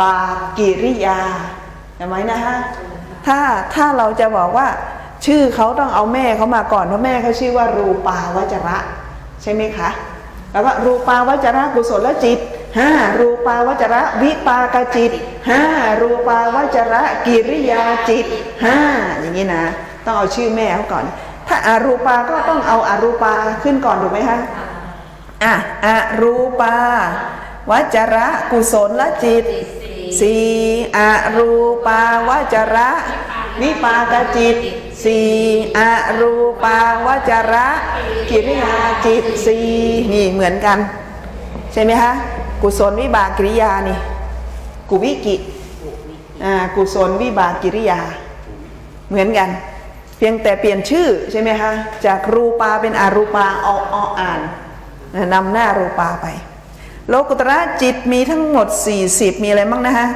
บากิริยาเห็นไหมนะฮะถ้าถ้าเราจะบอกว่า ชื่อเขาต้องเอาแม่เขามาก่อนเพราะแม่เขาชื่อว่ารูปาวจระ ใช่ไหมคะแล้วก็รูปาวจระกุศลจิตห้ารูปาวจระวิปากจิตห้ารูปาวจระกิริยาจิตห้าอย่างนี้นะต้องเอาชื่อแม่เขาก่อน ถ้าอารูปาก็ต้องเอาอารูปาขึ้นก่อนถูกไหมคะอะอะรูปาวัจระกุศลจิต สี่อะรูปาวจระวิปากจิตสี่อะรูปาวจระกิริยาจิตสี่นี่เหมือนกัน ใช่ไหมคะกุศลวิบากกิริยานี่กุวิกิอ่ากุศลวิบากกิริยา เหมือนกัน เพียงแต่เปลี่ยนชื่อใช่ไหมคะจากรูปาเป็นอรูปาอออ่านนำหน้ารูปาไป โลกุตระจิตมีทั้งหมด 40 มีอะไรบ้างนะฮะ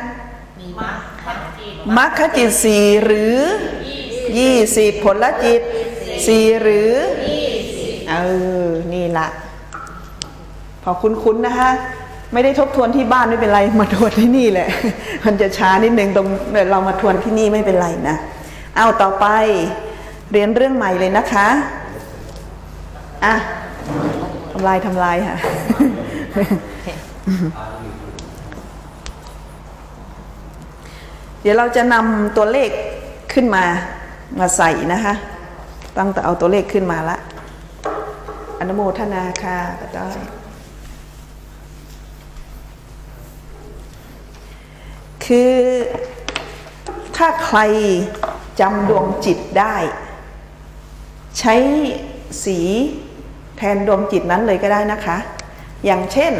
มัคคจิตสี่หรือ 20 ผลจิตสี่หรือเออ นี่ละ พอคุ้นๆนะฮะไม่ได้ทบทวนที่บ้านไม่เป็นไร มาทวนที่นี่แหละ มันจะช้านิดนึงตรงเดี๋ยวเรามาทวนที่นี่ไม่เป็นไรนะ เอาต่อไปเรียนเรื่องใหม่เลยนะคะ อะทำลายทำลายค่ะ เดี๋ยวเราจะนำตัวเลขขึ้นมามาใส่นะคะ ตั้งแต่เอาตัวเลขขึ้นมาละอนุโมทนาค่ะก็ได้คือถ้าใครจำดวงจิตได้ ใช้สีแทนดวงจิตนั้นเลยก็ได้นะคะ อย่างเช่น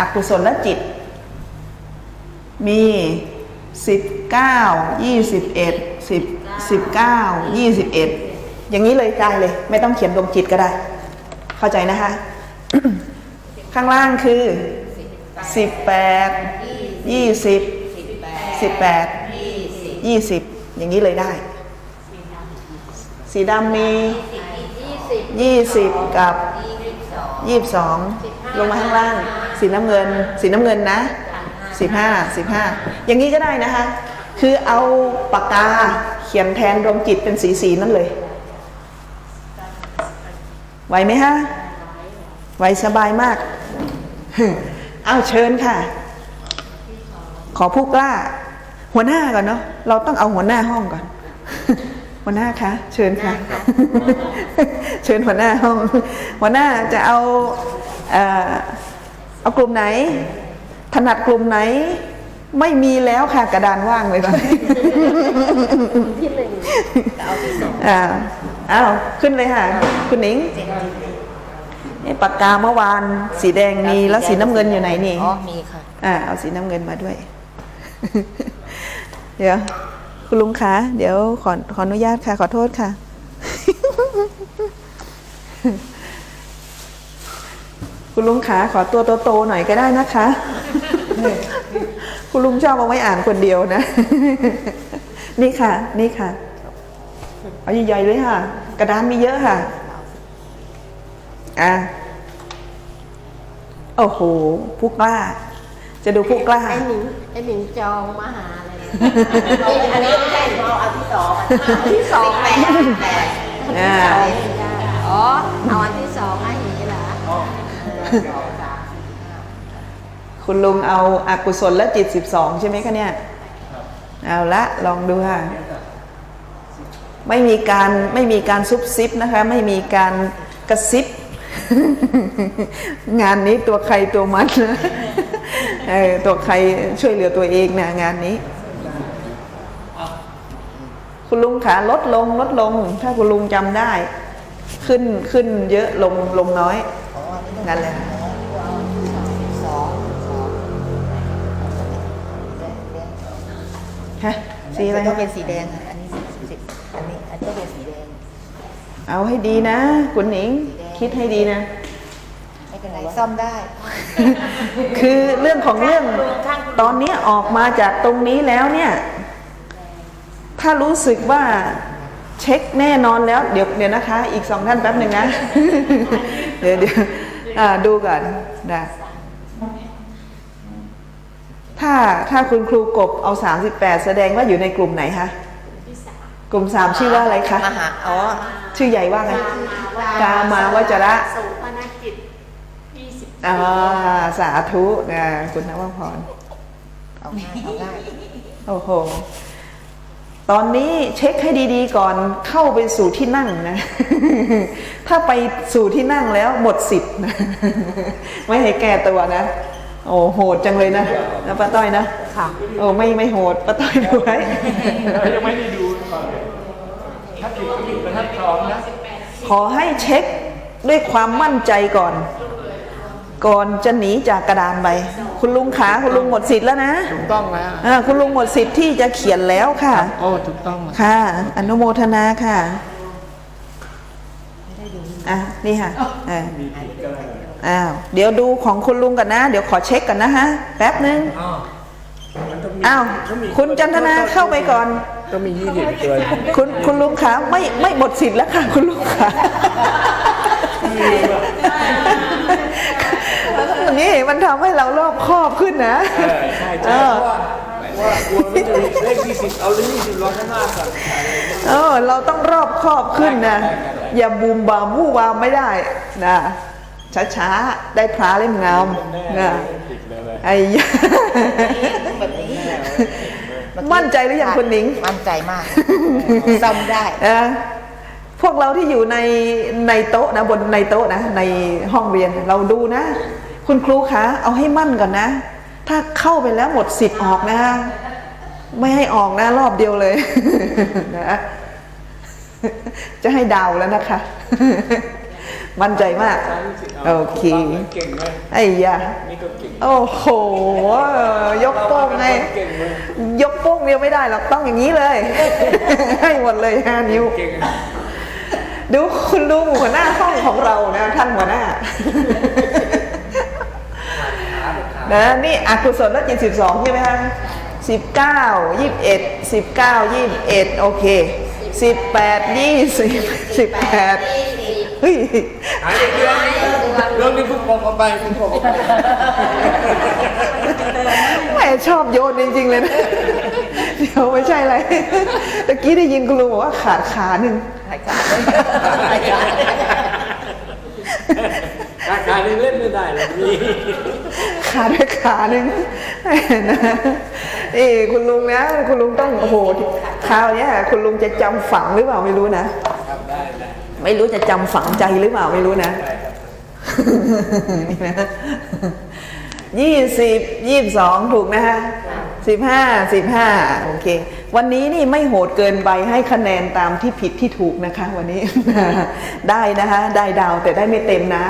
อกุศลจิต มี 19 21 10 19 21 อย่างนี้เลยได้เลย ไม่ต้องเขียนดวงจิตก็ได้ เข้าใจนะคะ ข้างล่างคือ 18 20 18 20 อย่างนี้เลยได้ สีดำมี20 กับ 22 ลงมาข้างล่าง สีน้ำเงิน สีน้ำเงินนะ15 15อย่างนี้ก็ได้นะคะ คือเอาปากกาเขียนแทนดวงจิตเป็นสีสีนั่นเลย ไหวไหมฮะ ไหวสบายมาก เอาเชิญค่ะ ขอผู้กล้า หัวหน้าก่อนเนาะ เราต้องเอาหัวหน้าห้องก่อน หัวหน้าคะ เชิญค่ะ เชิญหัวหน้าห้อง หัวหน้าจะเอา เอ่อเอากลุ่มไหน ถนัดกลุ่มไหน ไม่มีแล้วค่ะกระดานว่างเลยตอนนี้อ่าอ้าวขึ้นเลยค่ะ คุณหนิงนี่ปากกาเมื่อวาน สีแดงมีแล้วสีน้ำเงินอยู่ไหนนี่อ๋อมีค่ะอ่าเอาสีน้ำเงินมาด้วย เดี๋ยว คุณลุงคะเดี๋ยวขอขออนุญาตค่ะ ขอโทษค่ะ คุณลุงขาขอตัวโตๆหน่อยก็ได้นะคะ คุณลุงชอบเอาไว้อ่านคนเดียวนะ นี่ค่ะ นี่ค่ะ เอาใหญ่ๆเลยค่ะ กระดานมีเยอะค่ะ อะ โอ้โหผู้กล้า จะดูผู้กล้า ไอ้หนิงไอ้หนิงจองมาหาเลยอันนี้ไม่ใช่เราเอาที่สองที่สองแปดแปดอ่าอ๋อเอาอันที่สองไอ้ คุณลุงเอาอากุศลและจิตสิบสองใช่ไหมคะเนี่ยเอาละลองดูค่ะ ไม่มีการไม่มีการซุบซิบนะคะ ไม่มีการกระซิบ งานนี้ตัวใครตัวมันนะเออตัวใครช่วยเหลือตัวเองนะงานนี้ คุณลุงขาลดลงลดลง ถ้าคุณลุงจำได้ ขึ้นขึ้นเยอะลงลงน้อย นั่นแหละสองสองฮะสีอะไรก็คะเป็นสีแดงอะอันนี้สิบอันนี้อันนี้ก็เป็นสีแดง เอาให้ดีนะคุณหนิงคิดให้ดีนะไม่เป็นไรซ่อมได้ คือเรื่องของเรื่องตอนนี้ออกมาจากตรงนี้แล้วเนี่ย ถ้ารู้สึกว่าเช็คแน่นอนแล้ว เดี๋ยวเดี๋ยวนะคะ อีกสองท่านแป๊บหนึ่งนะ เดี๋ยวเดี๋ยว อ่าดูก่อนนะถ้าถ้าคุณครูกบเอา 38 แสดงว่าอยู่ในกลุ่มไหนคะกลุ่มสามชื่อว่าอะไรคะมหาอ๋อชื่อใหญ่ว่าไงกามาวจระสุภนกิจยี่สิบอ่าสาธุนะคุณนวพรเอาง่ายเอาง่ายโอ้โห ตอนนี้เช็คให้ดีๆก่อนเข้าไปสู่ที่นั่งนะ ถ้าไปสู่ที่นั่งแล้วหมดสิทธิ์นะไม่ให้แก้ตัวนะ โอ้โหดจังเลยนะนะป้าต้อยนะค่ะโอ้ไม่ไม่โหดป้าต้อยดูไว้ยังไม่ได้ดูก่อนถ้าผิดก็ผิดบรรทัดสองนะขอให้เช็คด้วยความมั่นใจก่อน ก่อนจะหนีจากกระดานไป คุณลุงขาคุณลุงหมดสิทธิ์แล้วนะถูกต้องแล้วอ่าคุณลุงหมดสิทธิ์ที่จะเขียนแล้วค่ะ โอ้ถูกต้องแล้วค่ะ อนุโมทนาค่ะอะนี่ค่ะอ่าอ้าวเดี๋ยวดูของคุณลุงกันนะ เดี๋ยวขอเช็คกันนะฮะแป๊บนึงอ้าวมันต้องมีอ้าวต้องมีคุณจันทนาเข้าไปก่อนต้องมียี่สิบเกินคุณคุณลุงขาไม่ไม่หมดสิทธิ์แล้วค่ะ คุณลุงขานี่มัน ทำให้เรารอบคอบขึ้นนะเออใช่เอใช่อเพราะว่าว่ากลัวมันจะมีเลขยี่สิบเอาเลขยี่สิบรอข้างหน้าก่อนเออเราต้องรอบคอบขึ้นนะ อย่าบูมบามวู่วามไม่ได้นะช้าๆ ได้พระเล่มงามนะผิดเลยไอ้ยะแบบนี้มั่นใจหรือยังคุณหนิง มั่นใจมากซ่อมได้เออพวกเราที่อยู่ในในโต๊ะนะบนในโต๊ะนะในห้องเรียนเราดูนะ คุณครูคะเอาให้มั่นก่อนนะ ถ้าเข้าไปแล้วหมดสิทธิ์ออกนะ ไม่ให้ออกนะ รอบเดียวเลยนะจะให้ดาวแล้วนะคะ มั่นใจมาก โอเคไอ้ยะโอ้โห ยกโป้งไง ยกโป้งเดียวไม่ได้หรอกต้องอย่างนี้เลย ให้หมดเลยห้านิ้วดูคุณลุงหัวหน้าห้องของเรานะ ท่านหัวหน้า นะนี่อกุศลจิตสิบสองใช่ไหมคะสิบเก้ายี่สิบเอ็ดสิบเก้ายี่สิบเอ็ดโอเคสิบแปดยี่สิบสิบแปดเฮ้ยหายเดือนเรื่องนี้พุ่งพองเข้าไปพุ่งพองเข้าไปแม่ชอบโยนจริงๆเลยนะเดี๋ยวไม่ใช่อะไรตะกี้ได้ยินคุณลุงบอกว่าขาดขาหนึ่งรายกา รเลยราคาหนึ่งเล่นไม่ได้เลยนี่ขาดไปขาหนึ่งนะเอ้คุณลุงนะ คุณลุงต้องโอ้โหคราวเนี้ยคุณลุงจะจำฝังหรือเปล่าไม่รู้นะทำได้นะไม่รู้จะจำฝังใจหรือเปล่าไม่รู้นะนี่นะยี่สิบยี่สิบสองถูกนะฮะสิบห้าสิบห้าโอเค วันนี้นี่ไม่โหดเกินไปให้คะแนนตามที่ผิดที่ถูกนะคะ วันนี้ได้นะคะ ได้ดาวแต่ได้ไม่เต็มนะ